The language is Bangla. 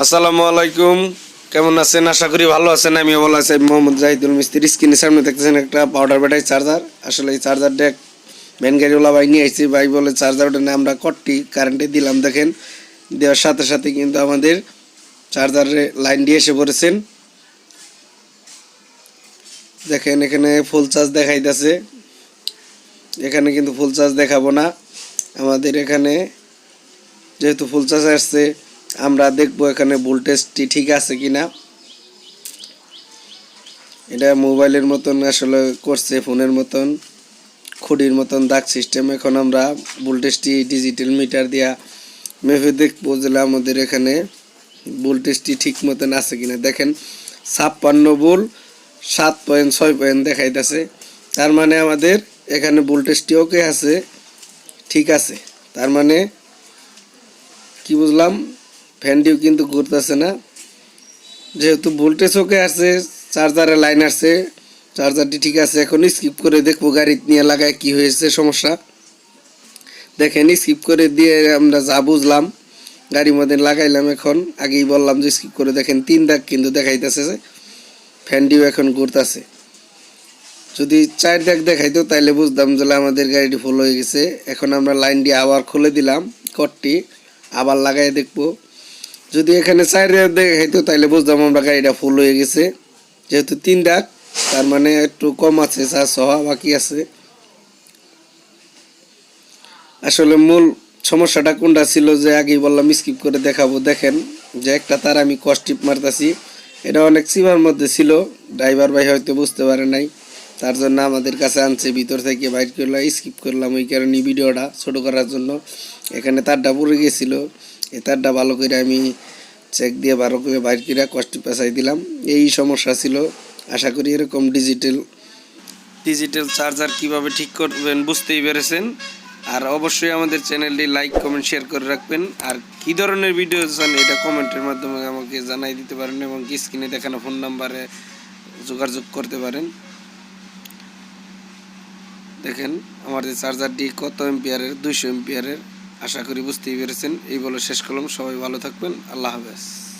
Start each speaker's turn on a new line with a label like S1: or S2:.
S1: আসসালামু আলাইকুম। কেমন আছেন? আশা করি ভালো আছেন। আমিও ভালো আছি। আমি মোহাম্মদ জাহিদুল মিস্ত্রি। স্ক্রিনের সামনে দেখতেছেন একটা পাউডার ব্যাটারি চার্জার আসলে এই চার্জারটা ভ্যান গাড়িওয়ালা ভাই নিয়ে আসছি ভাই বলে চার্জার ওটা আমরা কটটি কারেন্টে দিলাম, দেখেন। দেওয়ার সাথে সাথে কিন্তু আমাদের চার্জারে লাইন দিয়ে এসে পড়েছেন। দেখেন, এখানে ফুল চার্জ দেখাইতেছে। এখানে কিন্তু ফুল চার্জ দেখাবো না। আমাদের এখানে যেহেতু ফুল চার্জ আসছে আমরা দেখব এখানে ভোল্টেজটি ঠিক আছে কি না এটা মোবাইলের মতন আসলে করছে, ফোনের মতন, খুঁটির মতন দাগ সিস্টেম এখন আমরা ভোল্টেজটি ডিজিটাল মিটার দিয়া মেপে দেখব যে আমাদের এখানে ভোল্টেজটি ঠিক মতন আছে কিনা। দেখেন, ছাপ্পান্ন ভোল, সাত পয়েন্ট ছয় পয়েন্ট দেখাইতেছে। তার মানে আমাদের এখানে ভোল্টেজটি ওকে আছে, ঠিক আছে। তার মানে কি বুঝলাম? ফ্যানটিও কিন্তু ঘুরতেছে না। যেহেতু ভোল্টেজ ওকে আছে, চার্জারে লাইন আসছে চার্জারটি ঠিক আছে, এখন স্কিপ করে দেখব গাড়ি নিয়ে লাগায় কি হয়েছে, সমস্যা। দেখেন স্কিপ করে দিয়ে আমরা যা বুঝলাম, গাড়ির মধ্যে লাগাইলাম এখন। আগেই বললাম যে স্কিপ করে দেখেন, তিন দাগ কিন্তু দেখাইতেছে ফ্যানটিও এখন ঘুরতেছে। যদি চার দাগ দেখাইতো, তাইলে বুঝতাম যে আমাদের গাড়িটি ফুল হয়ে গেছে। এখন আমরা লাইনটি আবার খুলে দিলাম কটটি আবার লাগাই দেখব। যদি এখানে দাগ দেখাইতো, তাইলে বুঝতাম আমরা গাড়িটা ফুল হয়ে গেছে। যেহেতু তিন ডাক, তার মানে একটু কম আছে, চার সহা বাকি আছে। আসলে মূল সমস্যাটা কোনটা ছিল যে আগেই বললাম স্কিপ করে দেখাবো। দেখেন যে একটা তার আমি কস্টিপ মারতাছি। এটা অনেক সীমার মধ্যে ছিল ড্রাইভার ভাই হয়তো বুঝতে পারে নাই। তার জন্য আমাদের কাছে আনছে, ভিতর থেকে বাইর করলাম স্কিপ করলাম। ওই কারণে ভিডিওটা ছোট করার জন্য। এখানে তারটা পড়ে গেছিল। তারটা ভালো করে আমি চেক দিয়ে ভালো করে বাইর করে কষ্ট পেঁচাই দিলাম। এই সমস্যা ছিল। আশা করি এরকম ডিজিটাল ডিজিটাল চার্জার কীভাবে ঠিক করবেন বুঝতেই পেরেছেন। আর অবশ্যই আমাদের চ্যানেলটি লাইক কমেন্ট শেয়ার করে রাখবেন। আর কি ধরনের ভিডিও চান এটা কমেন্টের মাধ্যমে আমাকে জানাই দিতে পারেন এবং স্ক্রিনে দেখানো ফোন নাম্বারে যোগাযোগ করতে পারেন। দেখেন, আমাদের চার্জারটি কত এম্পিয়ারের দুইশো এম্পিয়ারের আশা করি বুঝতেই পেরেছেন। এই বলে শেষ করলাম। সবাই ভালো থাকবেন। আল্লাহ হাফেজ।